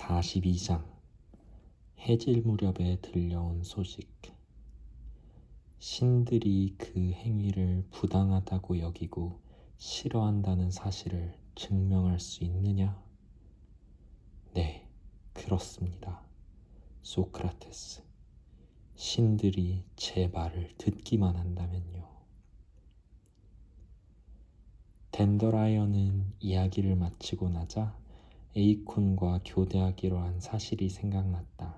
42장 해질 무렵에 들려온 소식 신들이 그 행위를 부당하다고 여기고 싫어한다는 사실을 증명할 수 있느냐? 네, 그렇습니다. 소크라테스. 신들이 제 말을 듣기만 한다면요. 덴더라이언은 이야기를 마치고 나자 에이콘과 교대하기로 한 사실이 생각났다.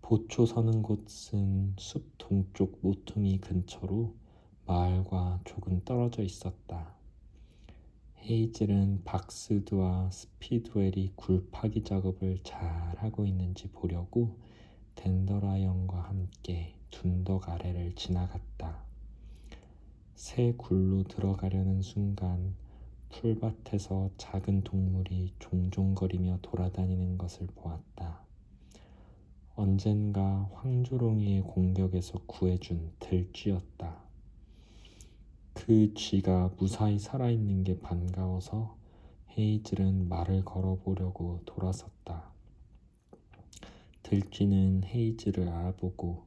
보초 서는 곳은 숲 동쪽 모퉁이 근처로 마을과 조금 떨어져 있었다. 헤이즐은 박스드와 스피드웰이 굴파기 작업을 잘 하고 있는지 보려고 덴더라이언과 함께 둔덕 아래를 지나갔다. 새 굴로 들어가려는 순간 풀밭에서 작은 동물이 종종거리며 돌아다니는 것을 보았다. 언젠가 황조롱이의 공격에서 구해준 들쥐였다. 그 쥐가 무사히 살아있는 게 반가워서 헤이즐은 말을 걸어보려고 돌아섰다. 들쥐는 헤이즐을 알아보고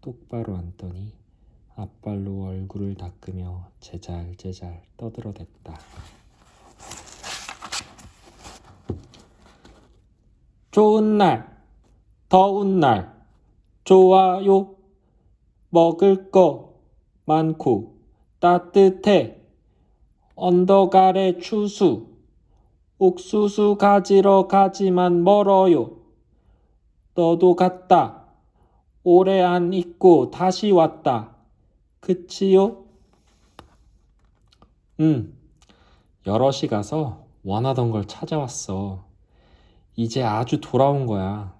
똑바로 앉더니 앞발로 얼굴을 닦으며 제잘제잘 떠들어댔다. 좋은 날, 더운 날, 좋아요. 먹을 거 많고 따뜻해. 언덕 아래 추수. 옥수수 가지러 가지만 멀어요. 너도 갔다. 오래 안 있고 다시 왔다. 그치요? 응. 여럿이 가서 원하던 걸 찾아왔어. 이제 아주 돌아온 거야.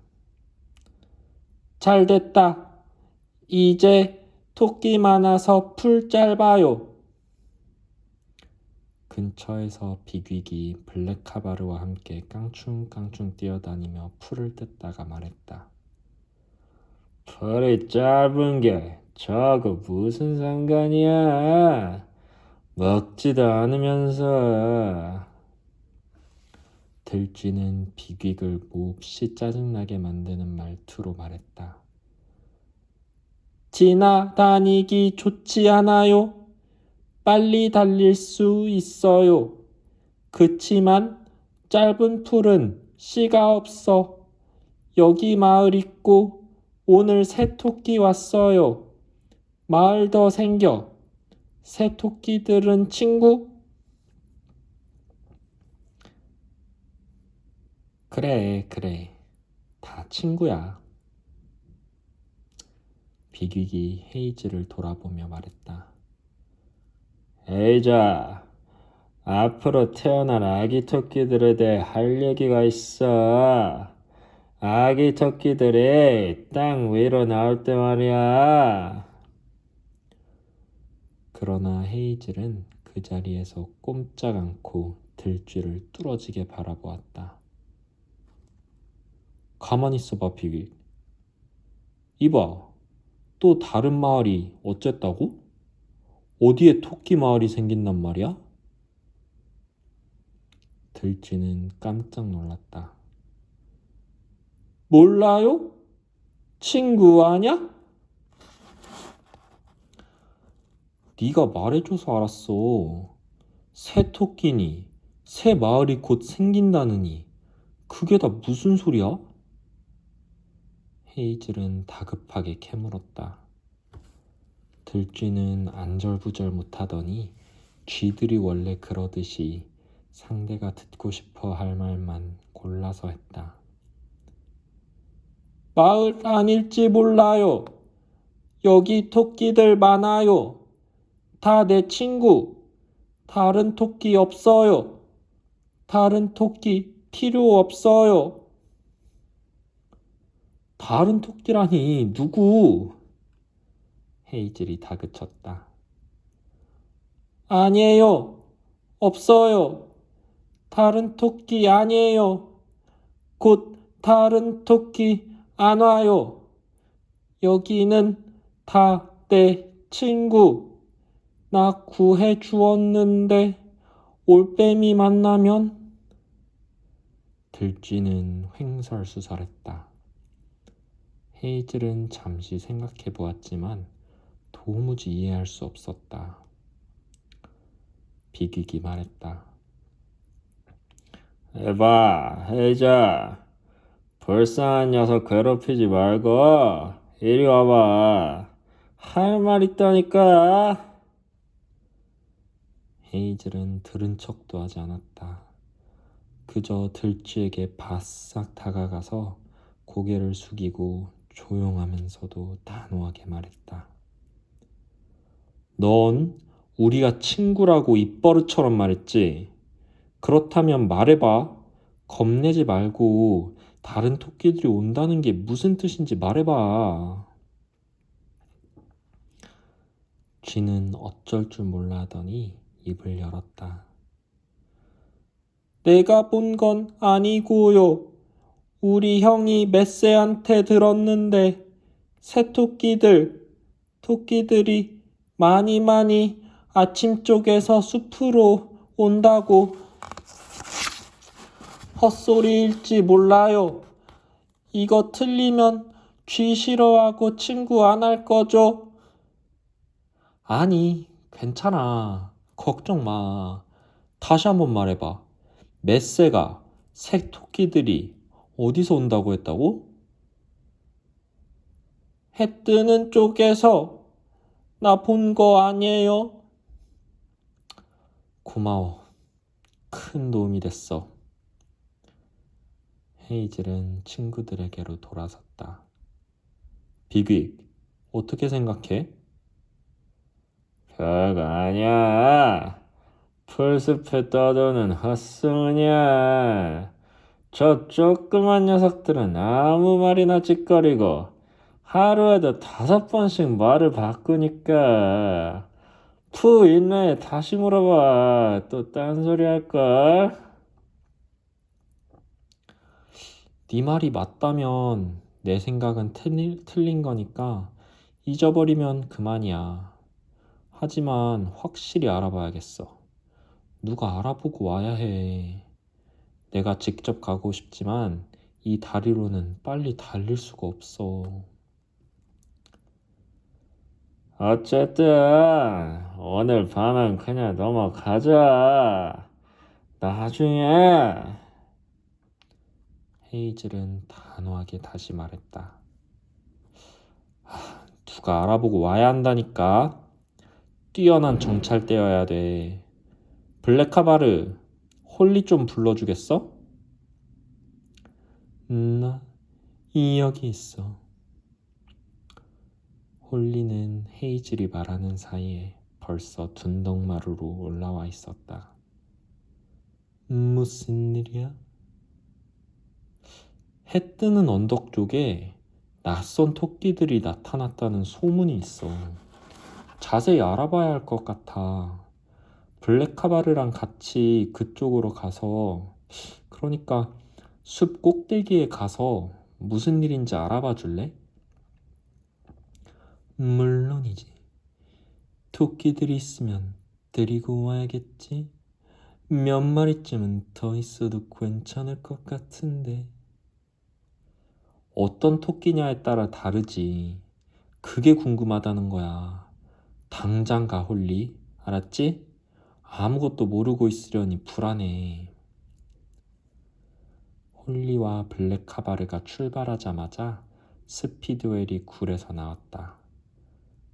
잘 됐다. 이제 토끼 많아서 풀 짧아요. 근처에서 비귀기 블랙카바르와 함께 깡충깡충 뛰어다니며 풀을 뜯다가 말했다. 풀이 짧은 게 저거 무슨 상관이야? 먹지도 않으면서. 들쥐는 비귀를 몹시 짜증나게 만드는 말투로 말했다. 지나다니기 좋지 않아요? 빨리 달릴 수 있어요. 그치만 짧은 풀은 씨가 없어. 여기 마을 있고 오늘 새 토끼 왔어요. 마을 더 생겨. 새 토끼들은 친구? 그래, 그래. 다 친구야. 비귀기 헤이즈를 돌아보며 말했다. 에이자, 앞으로 태어난 아기 토끼들에 대해 할 얘기가 있어. 아기 토끼들이 땅 위로 나올 때 말이야. 그러나 헤이즐은 그 자리에서 꼼짝 않고 들쥐를 뚫어지게 바라보았다. 가만히 있어봐, 비귀. 이봐, 또 다른 마을이 어쨌다고? 어디에 토끼 마을이 생긴단 말이야? 들쥐는 깜짝 놀랐다. 몰라요? 친구 아냐? 네가 말해줘서 알았어. 새 토끼니, 새 마을이 곧 생긴다느니, 그게 다 무슨 소리야? 헤이즐은 다급하게 캐물었다. 들쥐는 안절부절 못하더니 쥐들이 원래 그러듯이 상대가 듣고 싶어 할 말만 골라서 했다. 마을 아닐지 몰라요. 여기 토끼들 많아요. 다 내 친구. 다른 토끼 없어요. 다른 토끼 필요 없어요. 다른 토끼라니 누구? 헤이즐이 다그쳤다. 아니에요. 없어요. 다른 토끼 아니에요. 곧 다른 토끼 안 와요. 여기는 다 내 친구. 나 구해 주었는데 올빼미 만나면 들쥐는 횡설수설했다. 헤이즐은 잠시 생각해 보았지만 도무지 이해할 수 없었다. 비극이 말했다. 에바, 헤이자, 불쌍한 녀석 괴롭히지 말고 이리 와봐. 할 말 있다니까. 헤이즐은 들은 척도 하지 않았다. 그저 들쥐에게 바싹 다가가서 고개를 숙이고 조용하면서도 단호하게 말했다. 넌 우리가 친구라고 입버릇처럼 말했지. 그렇다면 말해봐. 겁내지 말고 다른 토끼들이 온다는 게 무슨 뜻인지 말해봐. 쥐는 어쩔 줄 몰라 하더니 입을 열었다. 내가 본 건 아니고요. 우리 형이 메세한테 들었는데 새 토끼들, 토끼들이 많이 많이 아침 쪽에서 숲으로 온다고 헛소리일지 몰라요. 이거 틀리면 쥐 싫어하고 친구 안 할 거죠? 아니, 괜찮아. 걱정 마. 다시 한번 말해봐. 메세가 새 토끼들이 어디서 온다고 했다고? 해 뜨는 쪽에서 나 본 거 아니에요? 고마워. 큰 도움이 됐어. 헤이즐은 친구들에게로 돌아섰다. 비빅, 어떻게 생각해? 별거 아니야. 풀숲에 떠도는 헛소문이야. 저 조그만 녀석들은 아무 말이나 찌꺼리고 하루에도 다섯 번씩 말을 바꾸니까 푸 인내에 다시 물어봐. 또 딴소리 할걸? 네 말이 맞다면 내 생각은 틀린, 틀린 거니까 잊어버리면 그만이야. 하지만 확실히 알아봐야겠어. 누가 알아보고 와야 해. 내가 직접 가고 싶지만 이 다리로는 빨리 달릴 수가 없어. 어쨌든 오늘 밤은 그냥 넘어가자. 나중에 헤이즐은 단호하게 다시 말했다. 하, 누가 알아보고 와야 한다니까. 뛰어난 정찰대여야 돼. 블랙카바르, 홀리 좀 불러주겠어? 나, 이 여기 있어. 홀리는 헤이즐이 말하는 사이에 벌써 둔덕마루로 올라와 있었다. 무슨 일이야? 해 뜨는 언덕 쪽에 낯선 토끼들이 나타났다는 소문이 있어. 자세히 알아봐야 할 것 같아. 블랙카바르랑 같이 그쪽으로 가서, 그러니까 숲 꼭대기에 가서 무슨 일인지 알아봐 줄래? 물론이지. 토끼들이 있으면 데리고 와야겠지. 몇 마리쯤은 더 있어도 괜찮을 것 같은데. 어떤 토끼냐에 따라 다르지. 그게 궁금하다는 거야. 당장 가, 홀리. 알았지? 아무것도 모르고 있으려니 불안해. 홀리와 블랙카바르가 출발하자마자 스피드웰이 굴에서 나왔다.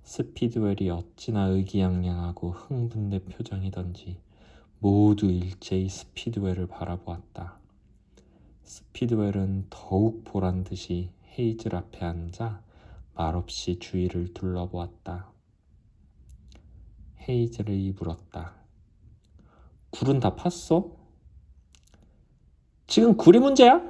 스피드웰이 어찌나 의기양양하고 흥분된 표정이던지 모두 일제히 스피드웰을 바라보았다. 스피드웰은 더욱 보란 듯이 헤이즐 앞에 앉아 말없이 주위를 둘러보았다. 헤이즐이 물었다. 굴은 다 팠어? 지금 굴이 문제야?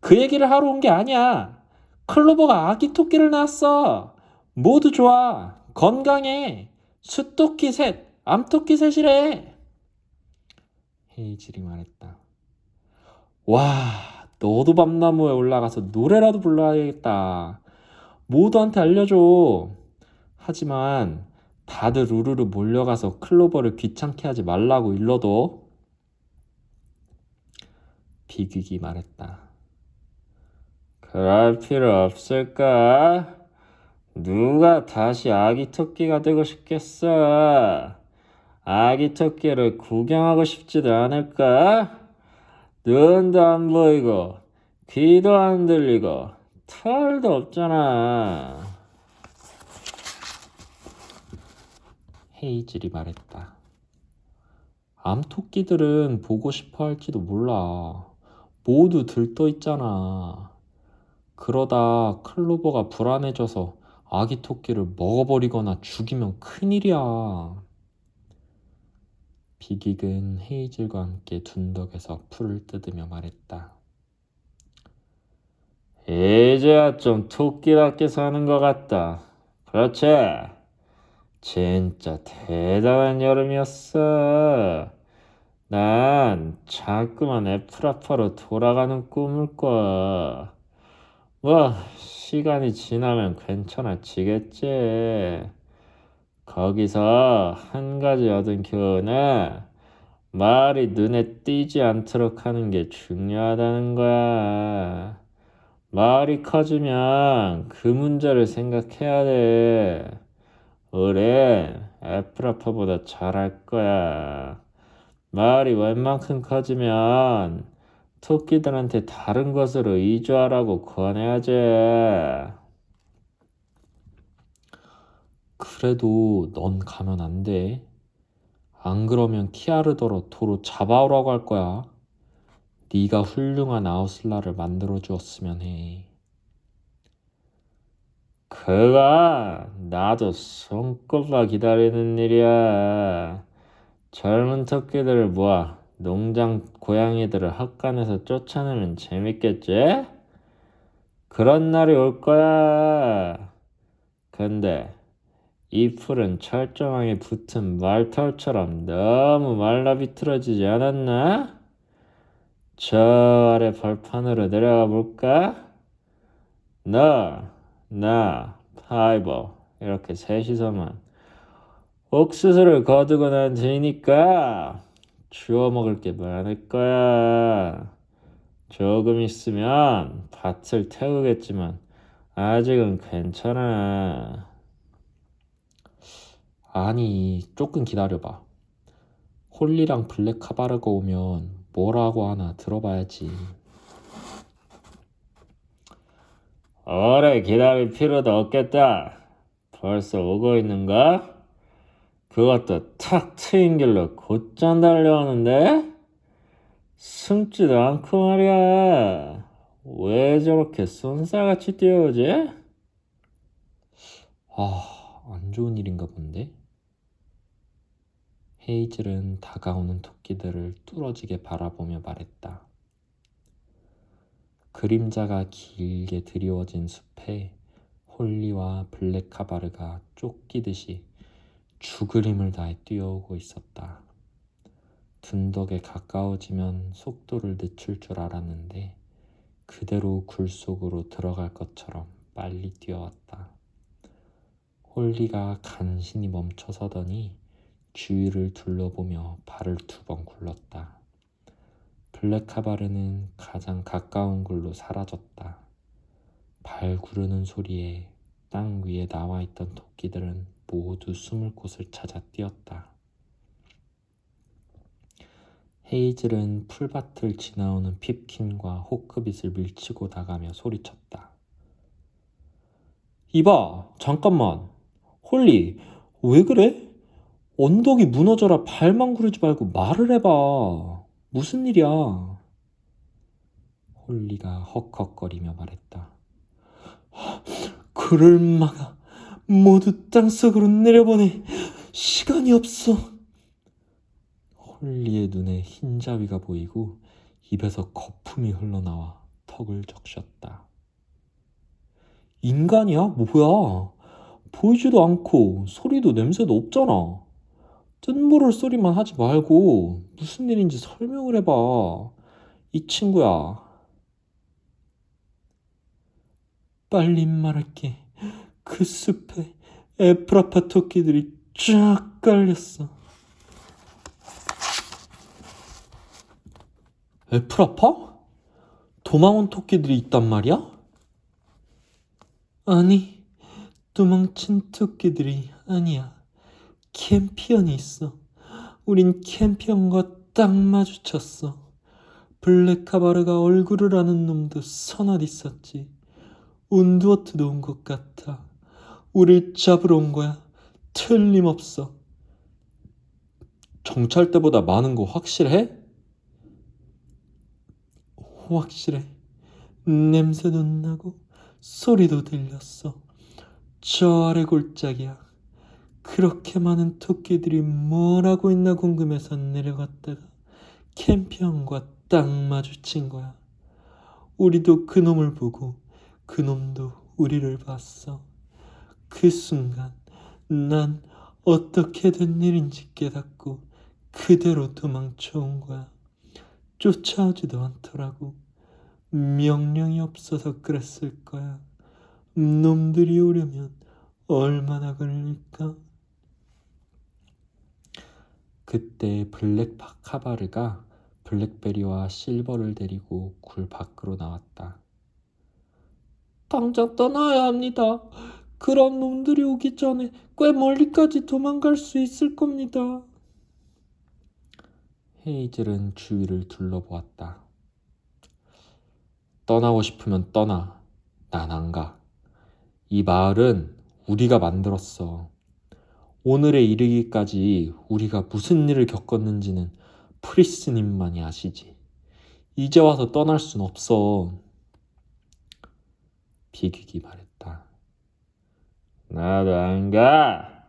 그 얘기를 하러 온 게 아니야. 클로버가 아기 토끼를 낳았어. 모두 좋아. 건강해. 숫토끼 셋, 암토끼 셋이래. 헤이즐이 말했다. 와, 너도 밤나무에 올라가서 노래라도 불러야겠다. 모두한테 알려줘. 하지만 다들 우르르 몰려가서 클로버를 귀찮게 하지 말라고 일러도. 비귀기 말했다. 그럴 필요 없을까? 누가 다시 아기 토끼가 되고 싶겠어? 아기 토끼를 구경하고 싶지도 않을까? 눈도 안 보이고, 귀도 안 들리고, 털도 없잖아. 헤이즐이 말했다. 암토끼들은 보고 싶어 할지도 몰라. 모두 들떠 있잖아. 그러다 클로버가 불안해져서 아기 토끼를 먹어버리거나 죽이면 큰일이야. 비기은 헤이즐과 함께 둔덕에서 풀을 뜯으며 말했다. 이제야 좀 토끼답게 사는 것 같다. 그렇지? 진짜 대단한 여름이었어. 난 자꾸만 애플아파로 돌아가는 꿈을 꿔. 뭐, 시간이 지나면 괜찮아지겠지. 거기서 한 가지 얻은 교훈은 말이 눈에 띄지 않도록 하는 게 중요하다는 거야. 말이 커지면 그 문제를 생각해야 돼. 올해 애플아파보다 잘할 거야. 말이 웬만큼 커지면 토끼들한테 다른 것으로 이주하라고 권해야지. 그래도 넌 가면 안 돼. 안 그러면 키아르더러 도로 잡아오라고 할 거야. 네가 훌륭한 아웃슬라를 만들어 주었으면 해. 그가 나도 손꼽아 기다리는 일이야. 젊은 토끼들을 모아 농장 고양이들을 헛간에서 쫓아내면 재밌겠지? 그런 날이 올 거야. 근데 이 풀은 철저하게 붙은 말털처럼 너무 말라 비틀어지지 않았나? 저 아래 벌판으로 내려가 볼까? 너, 나, 파이버 이렇게 셋이서만 옥수수를 거두고 난 뒤니까 주워 먹을 게 많을 거야. 조금 있으면 밭을 태우겠지만 아직은 괜찮아. 아니, 조금 기다려봐. 홀리랑 블랙 카바르가 오면 뭐라고 하나 들어봐야지. 오래 기다릴 필요도 없겠다. 벌써 오고 있는가? 그것도 탁 트인 길로 곧장 달려오는데? 숨지도 않고 말이야. 왜 저렇게 쏜살같이 뛰어오지? 아, 안 좋은 일인가 본데? 헤이즐은 다가오는 토끼들을 뚫어지게 바라보며 말했다. 그림자가 길게 드리워진 숲에 홀리와 블랙카바르가 쫓기듯이 죽을 힘을 다해 뛰어오고 있었다. 둔덕에 가까워지면 속도를 늦출 줄 알았는데 그대로 굴 속으로 들어갈 것처럼 빨리 뛰어왔다. 홀리가 간신히 멈춰서더니 주위를 둘러보며 발을 두 번 굴렀다. 블랙카바르는 가장 가까운 굴로 사라졌다. 발 구르는 소리에 땅 위에 나와 있던 토끼들은 모두 숨을 곳을 찾아 뛰었다. 헤이즐은 풀밭을 지나오는 핍킨과 호크빗을 밀치고 나가며 소리쳤다. 이봐, 잠깐만. 홀리, 왜 그래? 언덕이 무너져라 발만 구르지 말고 말을 해봐. 무슨 일이야? 홀리가 헉헉거리며 말했다. 그를 막아 모두 땅속으로 내려보내 시간이 없어. 홀리의 눈에 흰자위가 보이고 입에서 거품이 흘러나와 턱을 적셨다. 인간이야? 뭐야? 보이지도 않고 소리도 냄새도 없잖아. 뜬모를 소리만 하지 말고 무슨 일인지 설명을 해봐. 이 친구야. 빨리 말할게. 그 숲에 애플아파 토끼들이 쫙 깔렸어. 애플아파? 도망온 토끼들이 있단 말이야? 아니, 도망친 토끼들이 아니야. 캠피언이 있어. 우린 캠피언과 딱 마주쳤어. 블랙카바르가 얼굴을 아는 놈도 서너 있었지. 운두어트도 온 것 같아. 우릴 잡으러 온 거야. 틀림없어. 정찰 때보다 많은 거 확실해? 확실해. 냄새도 나고 소리도 들렸어. 저 아래 골짜기야. 그렇게 많은 토끼들이 뭘 하고 있나 궁금해서 내려갔다가 캠피언과 딱 마주친 거야. 우리도 그 놈을 보고 그 놈도 우리를 봤어. 그 순간 난 어떻게 된 일인지 깨닫고 그대로 도망쳐 온 거야. 쫓아오지도 않더라고. 명령이 없어서 그랬을 거야. 놈들이 오려면 얼마나 걸릴까? 그때 블랙 카바르가 블랙베리와 실버를 데리고 굴 밖으로 나왔다. 당장 떠나야 합니다. 그런 놈들이 오기 전에 꽤 멀리까지 도망갈 수 있을 겁니다. 헤이즐은 주위를 둘러보았다. 떠나고 싶으면 떠나. 난 안 가. 이 마을은 우리가 만들었어. 오늘에 이르기까지 우리가 무슨 일을 겪었는지는 프리스님만이 아시지. 이제 와서 떠날 순 없어. 비극이 말했다. 나도 안 가.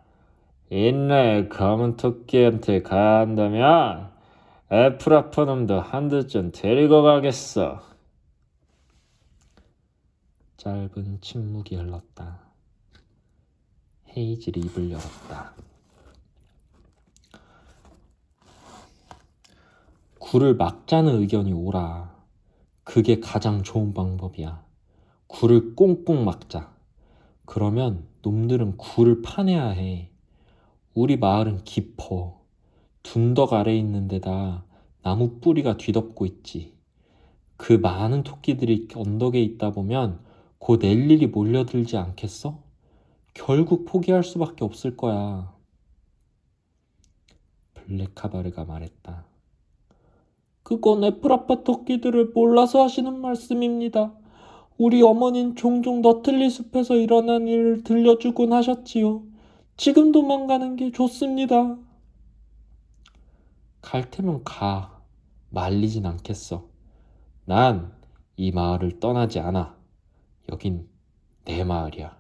인내 검은 토끼한테 가야 한다면 에프라퍼 놈도 한두쯤 데리고 가겠어. 짧은 침묵이 흘렀다. 헤이즐이 입을 열었다. 굴을 막자는 의견이 오라. 그게 가장 좋은 방법이야. 굴을 꽁꽁 막자. 그러면 놈들은 굴을 파내야 해. 우리 마을은 깊어. 둔덕 아래 있는 데다 나무 뿌리가 뒤덮고 있지. 그 많은 토끼들이 언덕에 있다 보면 곧 엘릴이 몰려들지 않겠어? 결국 포기할 수밖에 없을 거야. 블랙카바르가 말했다. 그건 에프라파 토끼들을 몰라서 하시는 말씀입니다. 우리 어머닌 종종 너틀리 숲에서 일어난 일을 들려주곤 하셨지요. 지금 도망가는 게 좋습니다. 갈 테면 가. 말리진 않겠어. 난 이 마을을 떠나지 않아. 여긴 내 마을이야.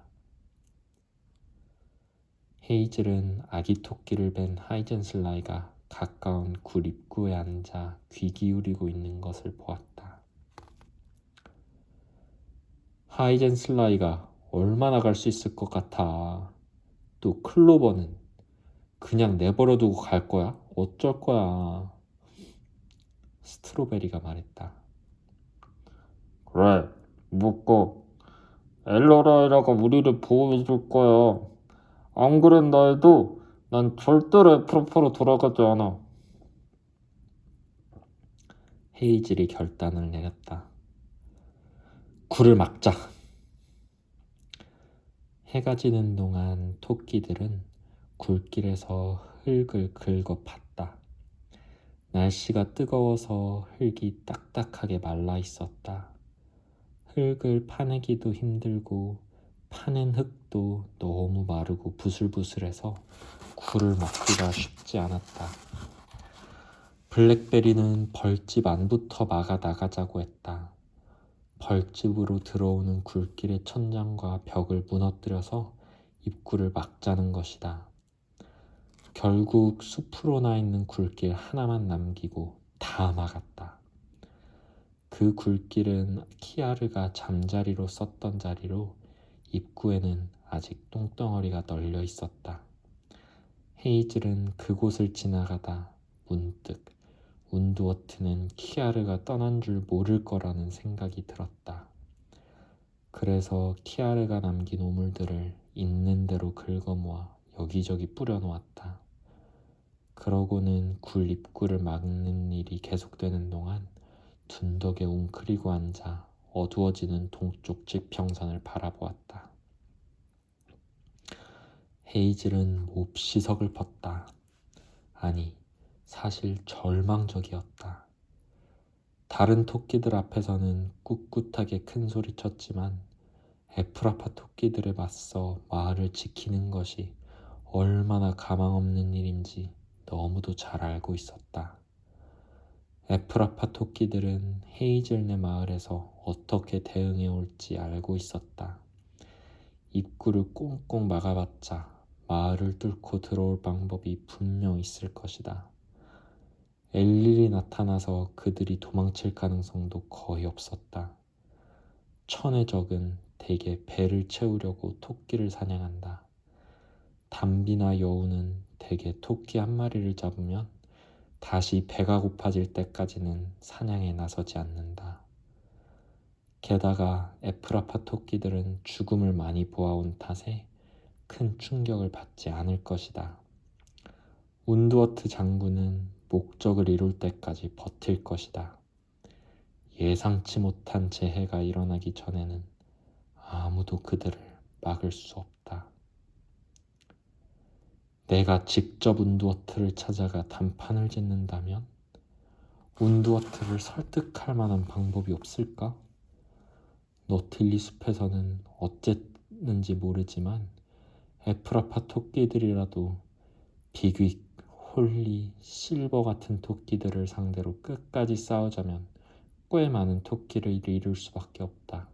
헤이즐은 아기 토끼를 벤 하이젠슬라이가 가까운 굴 입구에 앉아 귀 기울이고 있는 것을 보았다. 하이젠슬라이가 얼마나 갈 수 있을 것 같아. 또 클로버는 그냥 내버려 두고 갈 거야? 어쩔 거야? 스트로베리가 말했다. 그래, 묻고 엘로라이라가 우리를 보호해줄 거야. 안 그랬나 해도 난 절대로 에프라퍼로 돌아가지 않아. 헤이즐이 결단을 내렸다. 굴을 막자. 해가 지는 동안 토끼들은 굴길에서 흙을 긁어 팠다. 날씨가 뜨거워서 흙이 딱딱하게 말라 있었다. 흙을 파내기도 힘들고 파낸 흙 도 너무 마르고 부슬부슬해서 굴을 막기가 쉽지 않았다. 블랙베리는 벌집 안부터 막아 나가자고 했다. 벌집으로 들어오는 굴길의 천장과 벽을 무너뜨려서 입구를 막자는 것이다. 결국 숲으로 나 있는 굴길 하나만 남기고 다 막았다. 그 굴길은 키아르가 잠자리로 썼던 자리로 입구에는 아직 똥덩어리가 널려 있었다. 헤이즐은 그곳을 지나가다 문득 운두어트는 키아르가 떠난 줄 모를 거라는 생각이 들었다. 그래서 키아르가 남긴 오물들을 있는 대로 긁어모아 여기저기 뿌려놓았다. 그러고는 굴 입구를 막는 일이 계속되는 동안 둔덕에 웅크리고 앉아 어두워지는 동쪽 지평선을 바라보았다. 헤이즐은 몹시 서글펐다. 아니, 사실 절망적이었다. 다른 토끼들 앞에서는 꿋꿋하게 큰 소리 쳤지만 에프라파 토끼들에 맞서 마을을 지키는 것이 얼마나 가망 없는 일인지 너무도 잘 알고 있었다. 에프라파 토끼들은 헤이즐네 마을에서 어떻게 대응해 올지 알고 있었다. 입구를 꽁꽁 막아봤자 마을을 뚫고 들어올 방법이 분명 있을 것이다. 엘릴이 나타나서 그들이 도망칠 가능성도 거의 없었다. 천의 적은 대개 배를 채우려고 토끼를 사냥한다. 담비나 여우는 대개 토끼 한 마리를 잡으면 다시 배가 고파질 때까지는 사냥에 나서지 않는다. 게다가 에프라파 토끼들은 죽음을 많이 보아온 탓에 큰 충격을 받지 않을 것이다. 운드워트 장군은 목적을 이룰 때까지 버틸 것이다. 예상치 못한 재해가 일어나기 전에는 아무도 그들을 막을 수 없다. 내가 직접 운드워트를 찾아가 단판을 짓는다면 운드워트를 설득할 만한 방법이 없을까? 노틸리 숲에서는 어쨌는지 모르지만 에프라파 토끼들이라도 비귀, 홀리, 실버 같은 토끼들을 상대로 끝까지 싸우자면 꽤 많은 토끼를 이룰 수밖에 없다.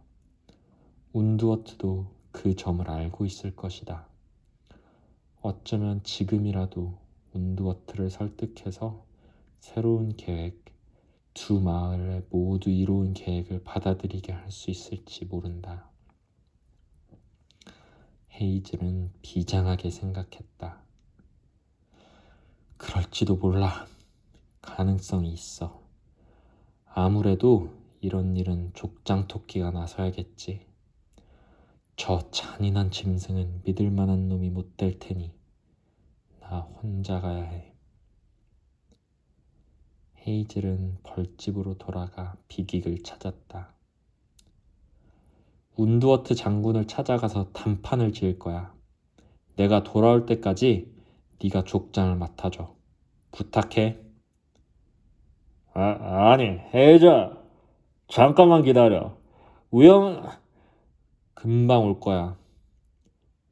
운드워트도 그 점을 알고 있을 것이다. 어쩌면 지금이라도 운드워트를 설득해서 새로운 계획, 두 마을에 모두 이로운 계획을 받아들이게 할 수 있을지 모른다. 헤이즐은 비장하게 생각했다. 그럴지도 몰라. 가능성이 있어. 아무래도 이런 일은 족장 토끼가 나서야겠지. 저 잔인한 짐승은 믿을 만한 놈이 못 될 테니 나 혼자 가야 해. 헤이즐은 벌집으로 돌아가 비긱을 찾았다. 운드워트 장군을 찾아가서 단판을 지을 거야. 내가 돌아올 때까지 네가 족장을 맡아줘. 부탁해. 아, 아니, 헤이즐. 잠깐만 기다려. 위험, 금방 올 거야.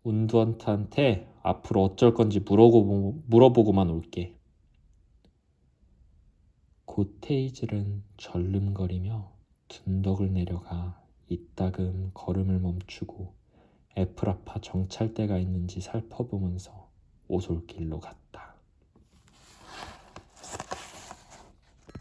운드워트한테 앞으로 어쩔 건지 물어보고, 물어보고만 올게. 곧 헤이즐은 절름거리며 둔덕을 내려가 이따금 걸음을 멈추고 애플아파 정찰대가 있는지 살펴보면서 오솔길로 갔다.